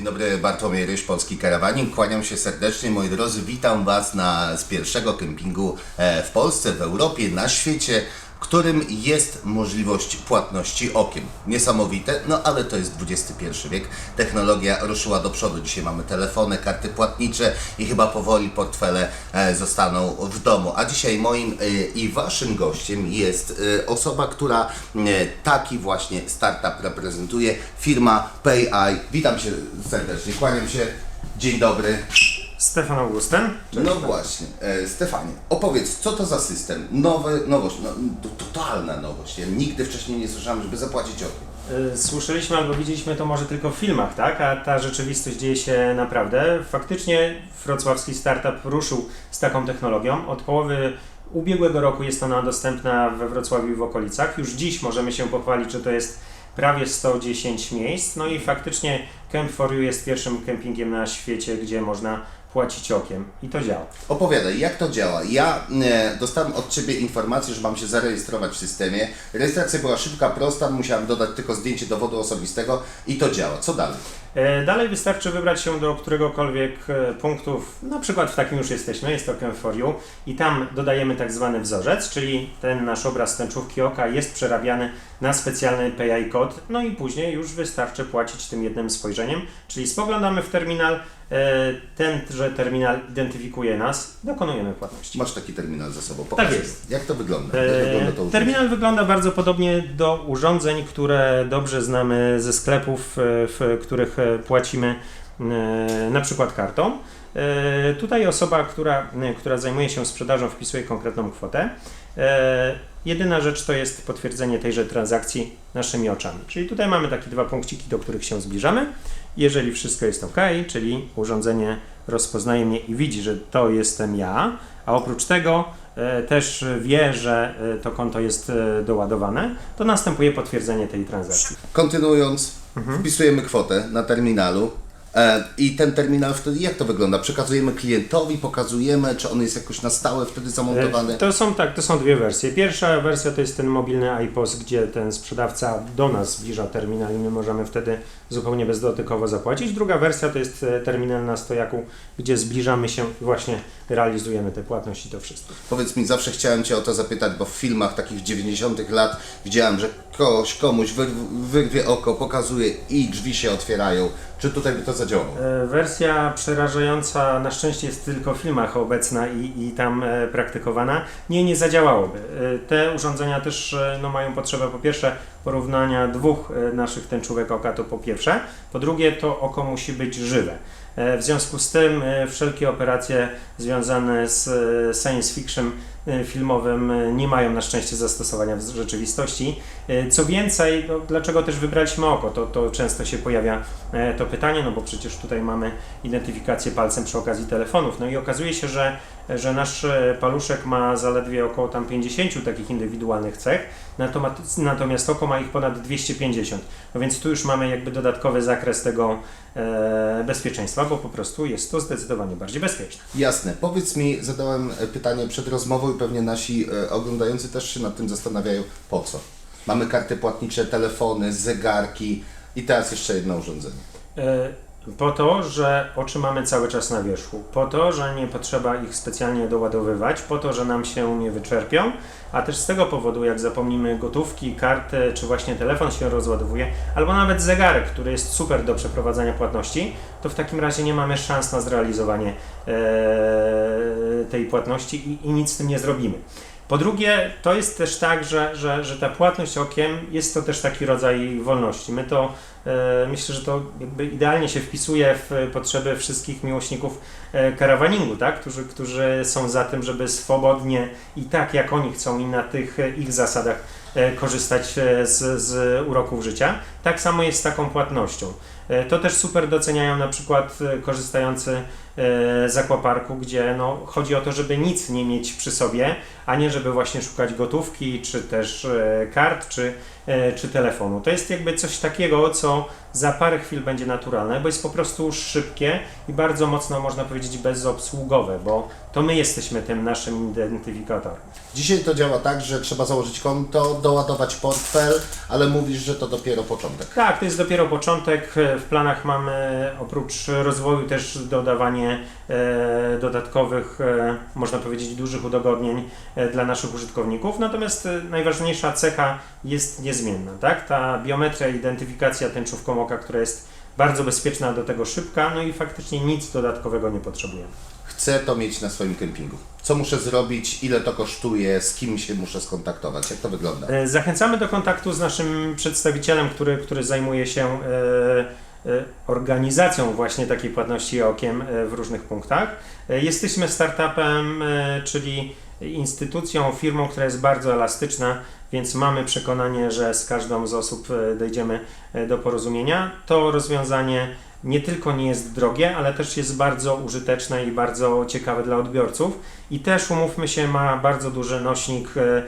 Dzień dobry, Bartłomiej Ryś, Polski Karawanin. Kłaniam się serdecznie, moi drodzy. Witam Was na, z pierwszego kempingu e, w Polsce, w Europie, na świecie, którym jest możliwość płatności okiem. Niesamowite, no ale to jest XXI wiek. Technologia ruszyła do przodu. Dzisiaj mamy telefony, karty płatnicze i chyba powoli portfele e, zostaną w domu. A dzisiaj moim e, i Waszym gościem jest e, osoba, która taki właśnie startup reprezentuje, firma PayEye. Witam się serdecznie, kłaniam się. Dzień dobry. Stefan Augustyn. No właśnie, e, Stefanie, opowiedz, co to za system? Nowy, nowość, no, to- totalna nowość. Ja nigdy wcześniej nie słyszałem, żeby zapłacić okiem. Y, Słyszeliśmy albo widzieliśmy to może tylko w filmach, tak? A ta rzeczywistość dzieje się naprawdę. Faktycznie wrocławski startup ruszył z taką technologią. Od połowy ubiegłego roku jest ona dostępna we Wrocławiu i w okolicach. Już dziś możemy się pochwalić, że to jest prawie 110 miejsc. No i faktycznie Camp for You jest pierwszym kempingiem na świecie, gdzie można płacić okiem. I to działa. Opowiadaj, jak to działa? Ja e, dostałem od Ciebie informację, że mam się zarejestrować w systemie. Rejestracja była szybka, prosta, musiałem dodać tylko zdjęcie dowodu osobistego i to działa. Co dalej? E, Dalej wystarczy wybrać się do któregokolwiek e, punktów, na przykład w takim już jesteśmy, jest to for You i tam dodajemy tak zwany wzorzec, czyli ten nasz obraz tęczówki oka jest przerabiany na specjalny PI kod, no i później już wystarczy płacić tym jednym spojrzeniem, czyli spoglądamy w terminal, e, tenże terminal identyfikuje nas, dokonujemy płatności. Masz taki terminal ze sobą. Pokaż. Tak jest. Jak to wygląda? Jak wygląda to? Terminal wygląda bardzo podobnie do urządzeń, które dobrze znamy ze sklepów, w których płacimy e, na przykład kartą. E, Tutaj osoba, która, e, która zajmuje się sprzedażą, wpisuje konkretną kwotę. E, Jedyna rzecz to jest potwierdzenie tejże transakcji naszymi oczami. Czyli tutaj mamy takie dwa punkciki, do których się zbliżamy. Jeżeli wszystko jest ok, czyli urządzenie rozpoznaje mnie i widzi, że to jestem ja, a oprócz tego e, też wie, że e, to konto jest e, doładowane, to następuje potwierdzenie tej transakcji. Kontynuując, Mhm. wpisujemy kwotę na terminalu. E, I ten terminal wtedy jak to wygląda? Przekazujemy klientowi, pokazujemy, czy on jest jakoś na stałe wtedy zamontowany? E, To są tak, to są dwie wersje. Pierwsza wersja to jest ten mobilny iPOS, gdzie ten sprzedawca do nas zbliża terminal i my możemy wtedy zupełnie bezdotykowo zapłacić. Druga wersja to jest e, terminal na stojaku, gdzie zbliżamy się i właśnie realizujemy te płatności to wszystko. Powiedz mi, zawsze chciałem Cię o to zapytać, bo w filmach takich 90 lat widziałem, że kogoś, komuś wyrw, wyrwie oko, pokazuje i drzwi się otwierają. Czy tutaj by to zadziałało? E, Wersja przerażająca na szczęście jest tylko w filmach obecna i, i tam e, praktykowana. Nie, nie zadziałałoby. E, Te urządzenia też no, mają potrzebę po pierwsze porównania dwóch e, naszych tęczówek oka to po pierwsze. Po drugie to oko musi być żywe. E, W związku z tym e, wszelkie operacje związane z science fiction filmowym nie mają na szczęście zastosowania w rzeczywistości. Co więcej, no, dlaczego też wybraliśmy oko? To, to często się pojawia to pytanie, no bo przecież tutaj mamy identyfikację palcem przy okazji telefonów. No i okazuje się, że, że nasz paluszek ma zaledwie około tam 50 takich indywidualnych cech, natomiast, natomiast oko ma ich ponad 250. No więc tu już mamy jakby dodatkowy zakres tego e, bezpieczeństwa, bo po prostu jest to zdecydowanie bardziej bezpieczne. Jasne. Powiedz mi, zadałem e, pytanie przed rozmową i pewnie nasi e, oglądający też się nad tym zastanawiają, po co? Mamy karty płatnicze, telefony, zegarki i teraz jeszcze jedno urządzenie. E, Po to, że oczy mamy cały czas na wierzchu, po to, że nie potrzeba ich specjalnie doładowywać, po to, że nam się nie wyczerpią, a też z tego powodu, jak zapomnimy gotówki, kartę, czy właśnie telefon się rozładowuje, albo nawet zegarek, który jest super do przeprowadzania płatności, to w takim razie nie mamy szans na zrealizowanie e, tej płatności i, i nic z tym nie zrobimy. Po drugie, to jest też tak, że, że, że ta płatność okiem jest to też taki rodzaj wolności. My to e, myślę, że to idealnie się wpisuje w potrzeby wszystkich miłośników e, karawaningu, tak? którzy, którzy są za tym, żeby swobodnie i tak jak oni chcą i na tych e, ich zasadach korzystać e, z, z uroków życia. Tak samo jest z taką płatnością. E, To też super doceniają na przykład e, korzystający e, z aquaparku, gdzie no, chodzi o to, żeby nic nie mieć przy sobie, a nie żeby właśnie szukać gotówki, czy też e, kart, czy, e, czy telefonu. To jest jakby coś takiego, co za parę chwil będzie naturalne, bo jest po prostu szybkie i bardzo mocno, można powiedzieć, bezobsługowe, bo to my jesteśmy tym naszym identyfikatorem. Dzisiaj to działa tak, że trzeba założyć konto, doładować portfel, ale mówisz, że to dopiero początek. Tak, to jest dopiero początek. W planach mamy oprócz rozwoju też dodawanie e, dodatkowych, e, można powiedzieć, dużych udogodnień e, dla naszych użytkowników. Natomiast e, najważniejsza cecha jest niezmienna. Tak? Ta biometria, identyfikacja tęczówką oka, która jest bardzo bezpieczna, do tego szybka, no i faktycznie nic dodatkowego nie potrzebujemy. Chcę to mieć na swoim kempingu. Co muszę zrobić, ile to kosztuje, z kim się muszę skontaktować, jak to wygląda? E, Zachęcamy do kontaktu z naszym przedstawicielem, który, który zajmuje się e, e, organizacją właśnie takiej płatności okiem w różnych punktach. Jesteśmy startupem, czyli instytucją, firmą, która jest bardzo elastyczna, więc mamy przekonanie, że z każdą z osób e, dojdziemy e, do porozumienia. To rozwiązanie nie tylko nie jest drogie, ale też jest bardzo użyteczne i bardzo ciekawe dla odbiorców. I też, umówmy się, ma bardzo duży nośnik e,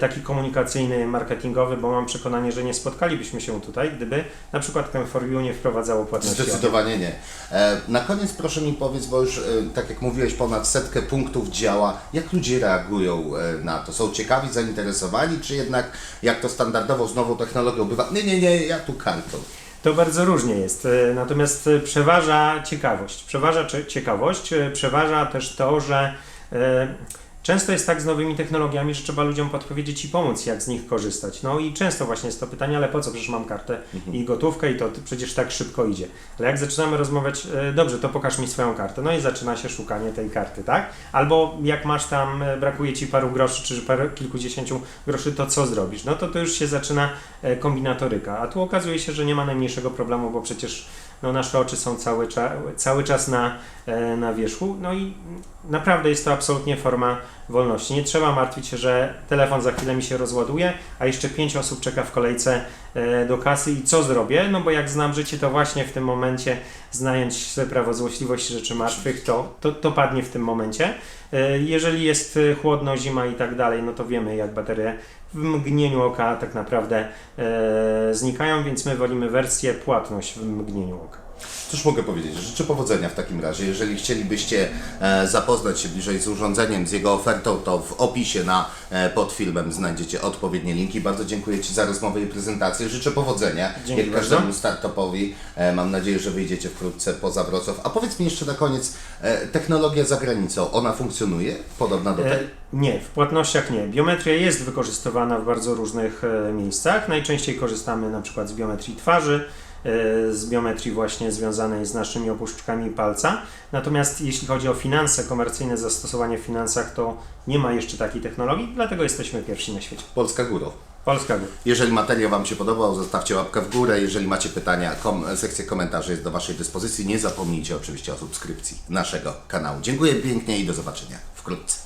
taki komunikacyjny, marketingowy, bo mam przekonanie, że nie spotkalibyśmy się tutaj, gdyby na przykład ten For You nie wprowadzało płatności. Zdecydowanie nie. E, Na koniec proszę mi powiedz, bo już e, tak jak mówiłeś, ponad setkę punktów działa. Jak ludzie reagują e, na to? Są ciekawi, zainteresowani, czy jednak jak to standardowo z nową technologią bywa? Nie, nie, nie, ja tu kartą. To bardzo różnie jest. E, Natomiast e, przeważa ciekawość. Przeważa cie- ciekawość, e, przeważa też to, że e, często jest tak z nowymi technologiami, że trzeba ludziom podpowiedzieć i pomóc, jak z nich korzystać. No i często właśnie jest to pytanie, ale po co? Przecież mam kartę i gotówkę i to przecież tak szybko idzie. Ale jak zaczynamy rozmawiać, e, dobrze, to pokaż mi swoją kartę. No i zaczyna się szukanie tej karty, tak? Albo jak masz tam, e, brakuje ci paru groszy, czy paru, kilkudziesięciu groszy, to co zrobisz? No to to już się zaczyna e, kombinatoryka. A tu okazuje się, że nie ma najmniejszego problemu, bo przecież no, nasze oczy są cały, cza, cały czas na, e, na wierzchu. No i naprawdę jest to absolutnie forma wolności. Nie trzeba martwić się, że telefon za chwilę mi się rozładuje, a jeszcze pięć osób czeka w kolejce e, do kasy i co zrobię? No bo jak znam życie, to właśnie w tym momencie, znając sobie prawo złośliwości rzeczy martwych, to, to, to padnie w tym momencie. E, Jeżeli jest chłodno, zima i tak dalej, no to wiemy, jak baterie w mgnieniu oka tak naprawdę e, znikają, więc my wolimy wersję płatność w mgnieniu oka. Cóż mogę powiedzieć? Życzę powodzenia w takim razie. Jeżeli chcielibyście e, zapoznać się bliżej z urządzeniem, z jego ofertą, to w opisie na, e, pod filmem znajdziecie odpowiednie linki. Bardzo dziękuję Ci za rozmowę i prezentację. Życzę powodzenia Dzięki jak bardzo. każdemu startupowi. E, mam nadzieję, że wyjdziecie wkrótce poza Wrocław. A powiedz mi jeszcze na koniec, e, technologia za granicą, ona funkcjonuje? Podobna do tej? E, nie, w płatnościach nie. Biometria jest wykorzystywana w bardzo różnych e, miejscach. Najczęściej korzystamy na przykład z biometrii twarzy, z biometrii właśnie związanej z naszymi opuszczkami palca. Natomiast jeśli chodzi o finanse, komercyjne zastosowanie w finansach, to nie ma jeszcze takiej technologii, dlatego jesteśmy pierwsi na świecie. Polska Górą. Polska Góra. Jeżeli materiał Wam się podobał, zostawcie łapkę w górę. Jeżeli macie pytania, kom, sekcja komentarzy jest do Waszej dyspozycji. Nie zapomnijcie oczywiście o subskrypcji naszego kanału. Dziękuję pięknie i do zobaczenia wkrótce.